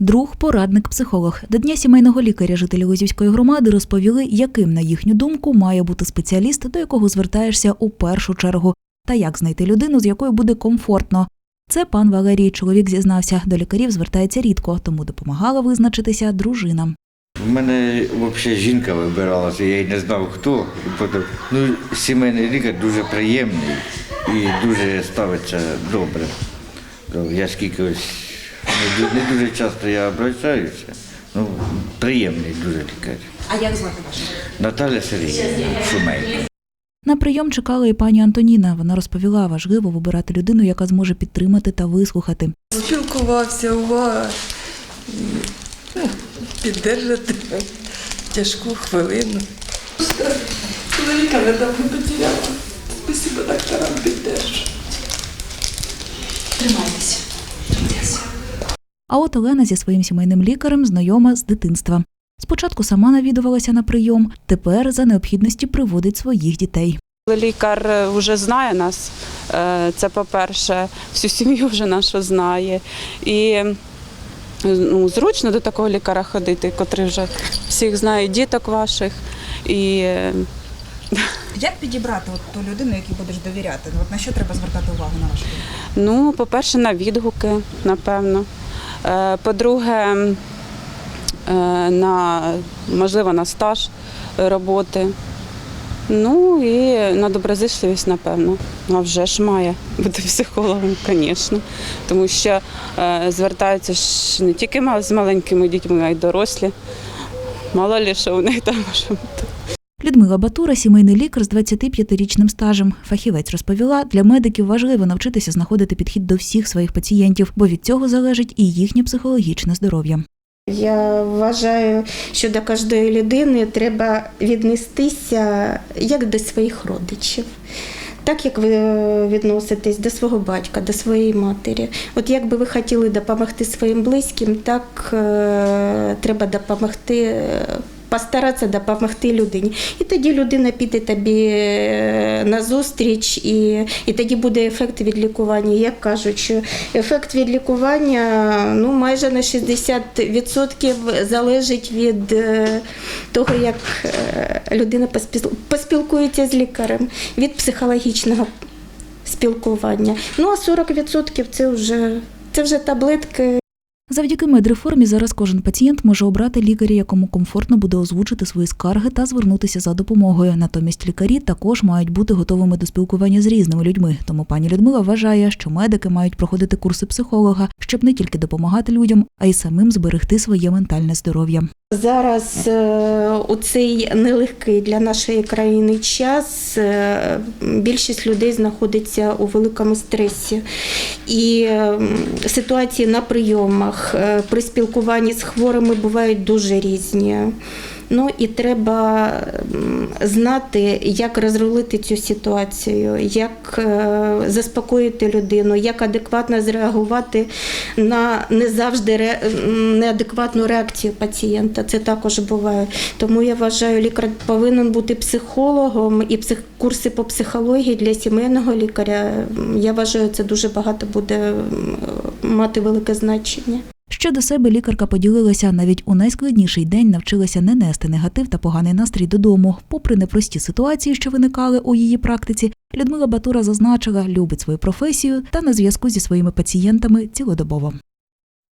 Друг, порадник, психолог. До Дня сімейного лікаря жителі Лозівської громади розповіли, яким, на їхню думку, має бути спеціаліст, до якого звертаєшся у першу чергу, та як знайти людину, з якою буде комфортно. Це пан Валерій. Чоловік зізнався, до лікарів звертається рідко, тому допомагала визначитися дружина. У мене взагалі жінка вибиралася, я й не знав хто. Ну, сімейний лікар дуже приємний і дуже ставиться добре. Я скільки ось не, дуже часто я обращаюся. Ну, приємний дуже лікар. А як звати вашу? Наталя Сергіївна Шумейко. На прийом чекала і пані Антоніна. Вона розповіла, важливо вибирати людину, яка зможе підтримати та вислухати. Спілкувався, увага, ну, піддержати тяжку хвилину. Чоловіка недавно потеряла. А от Олена зі своїм сімейним лікарем знайома з дитинства. Спочатку сама навідувалася на прийом, тепер за необхідності приводить своїх дітей. Лікар е, вже знає нас. е, Це по-перше, всю сім'ю вже нашу знає. І ну, зручно до такого лікаря ходити, котрий вже всіх знає, діток ваших. І е, Як підібрати от ту людину, якій будеш довіряти? От на що треба звертати увагу на вашу ну, по-перше, на відгуки, напевно. Е, По-друге, е, на, можливо, на стаж роботи. Ну і на доброзичливість, напевно. Ну, А вже ж має бути психологом, звісно. Тому що е, звертаються ж не тільки з маленькими дітьми, а й дорослі. Мало лі, що у них там може бути. Людмила Батура, сімейний лікар з 25-річним стажем. Фахівець розповіла, для медиків важливо навчитися знаходити підхід до всіх своїх пацієнтів, бо від цього залежить і їхнє психологічне здоров'я. Я вважаю, що до кожної людини треба віднестися як до своїх родичів. Так як ви відноситесь до свого батька, до своєї матері. От як би ви хотіли допомогти своїм близьким, так е, треба допомогти, постаратися допомогти людині. І тоді людина піде тобі е, на зустріч, і, і тоді буде ефект від лікування. Як кажуть, що ефект від лікування ну, майже на 60% залежить від е, того, як е, людина поспілкується з лікарем, від психологічного спілкування. Ну а 40% це вже, це вже таблетки Завдяки медреформі зараз кожен пацієнт може обрати лікаря, якому комфортно буде озвучити свої скарги та звернутися за допомогою. Натомість лікарі також мають бути готовими до спілкування з різними людьми. Тому пані Людмила вважає, що медики мають проходити курси психолога, щоб не тільки допомагати людям, а й самим зберегти своє ментальне здоров'я. Зараз е, у цей нелегкий для нашої країни час е, більшість людей знаходиться у великому стресі. І е, ситуації на прийомах при спілкуванні з хворими бувають дуже різні. Ну і треба знати, як розрулити цю ситуацію, як е, заспокоїти людину, як адекватно зреагувати на не завжди ре- неадекватну реакцію пацієнта. Це також буває. Тому я вважаю, лікар повинен бути психологом і псих... курси по психології для сімейного лікаря. Я вважаю, це дуже багато буде мати велике значення. Щодо себе лікарка поділилася навіть у найскладніший день навчилася не нести негатив та поганий настрій додому. Попри непрості ситуації, що виникали у її практиці, Людмила Батура зазначила, любить свою професію та на зв'язку зі своїми пацієнтами цілодобово.